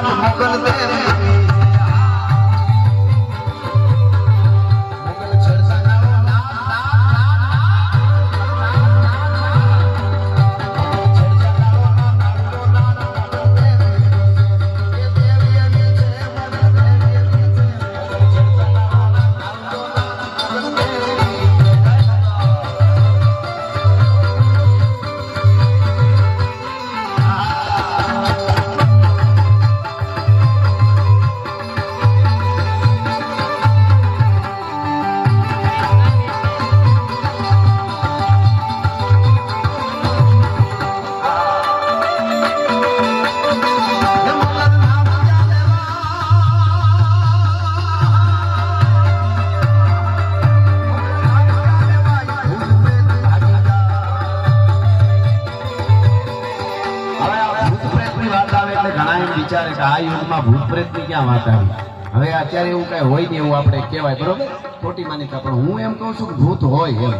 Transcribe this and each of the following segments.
મોગલ દેવી એટલે ઘણા એમ વિચારે કે આ યુગમાં ભૂત પ્રેતની ક્યાં વાત આવી? હવે અત્યારે એવું કઈ હોય નહીં એવું આપણે કહેવાય, બરોબર? ખોટી માન્યતા, પણ હું એમ કહું છું કે ભૂત હોય એમ.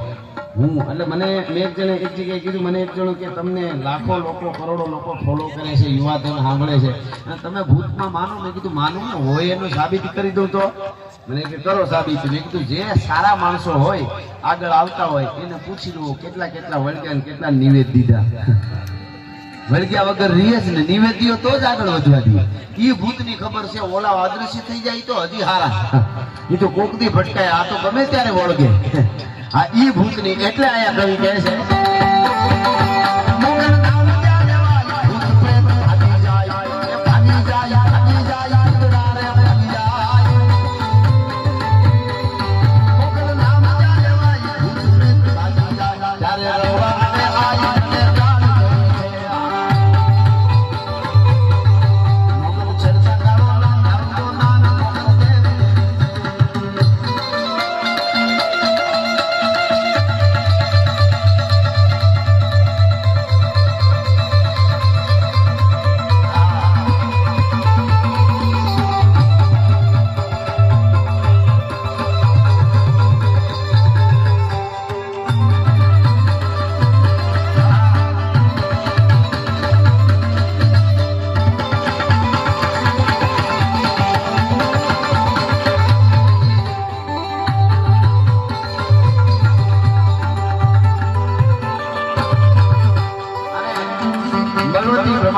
હું, એટલે મને, મેં એક જણે એક જગ્યાએ કીધું, મને એક જણું કે તમને લાખો લોકો, કરોડો લોકો ફોલો કરે છે, યુવાધન સાંભળે છે. અને તમે ભૂતમાં માનો? મેં કીધું, માનું ને હોય એનું સાબિત કરી દઉં તો. મને કે કરો સાબિત. મેં કીધું, જે સારા માણસો હોય, આગળ આવતા હોય, એને પૂછી લો કેટલા કેટલા વળગ્યા કેટલા નિવેદ દીધા. વળગ્યા વગર રીએ ને, નિવેદ્યો તો જ આગળ વધવા દે. ઈ ભૂતની ખબર છે, ઓલા અદ્રશ્ય થઈ જાય તો હજી હારા. એ તો કોકદી ભટકાય, આ તો ગમે ત્યારે વળગે. આ ઈ ભૂતની, એટલે આયા કવિ કહે છે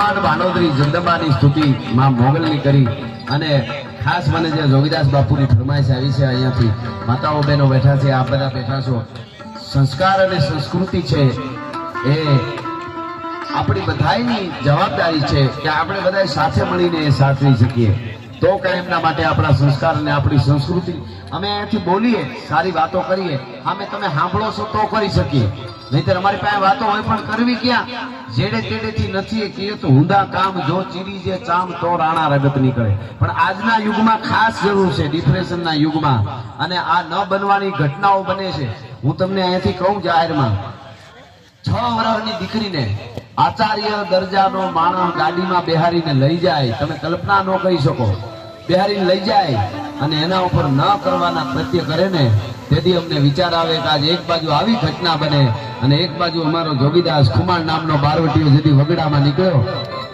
ભગવતી ભાનોદરી જગદંબાની સ્તુતિ માં મોગલની કરી અને ખાસ મને જે જોગીદાસ બાપુની ફરમાઈશ આવી છે અહીંયાથી, માતાઓ બહેનો બેઠા છે આ બધા બેઠા છો. સંસ્કાર અને સંસ્કૃતિ છે એ આપણી બધાની જવાબદારી છે કે આપણે બધા સાથે મળીને એ સાચવી શકીએ. તો કઈ એમના માટે આપણા સંસ્કાર અને આપણી સંસ્કૃતિ. અમે અહીંયાથી બોલીએ, સારી વાતો કરીએ. અમે તમે સાંભળો છો તો કરી શકીએ. નહીતર અમારી પાસે વાતો હોય પણ કરવી ક્યાં? જેડે તેડેથી નથી કહીએ તો હુંદા કામ જો ચીરી જે ચામ તો રાણા રગત નીકળે. પણ આજના યુગમાં ખાસ જરૂર છે, ડિપ્રેશનના યુગમાં. અને આ ન બનવાની ઘટનાઓ બને છે. હું તમને અહીંયાથી કહું જાહેરમાં. છ વર્ષની દીકરીને આચાર્ય દરજાનો માણસ ગાડીમાં બેહારીને લઈ જાય. તમે કલ્પના ન કરી શકો. બેહારીને લઈ જાય. અને એના ઉપર ન કરવાના કૃત્ય કરે ને, તેથી અમને વિચાર આવે કે આજે એક બાજુ આવી ઘટના બને અને એક બાજુ અમારો જોગીદાસ કુમાર નામનો બારવટીઓ જેથી વગડામાં નીકળ્યો,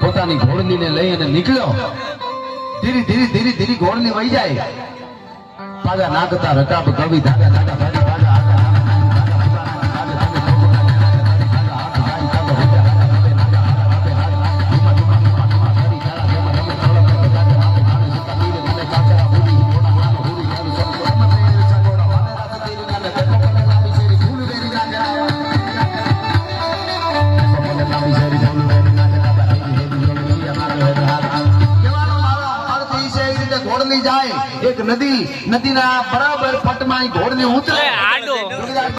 પોતાની ઘોડલીને લઈ અને નીકળ્યો. ધીરે ધીરે ધીરે ધીરે ઘોડલી વહી જાય. પાછા નાગતા રકાબ કવિ એ જાય. એક નદી નદીના બરાબર પટમાં ઈ ઘોડલી ઉતરે.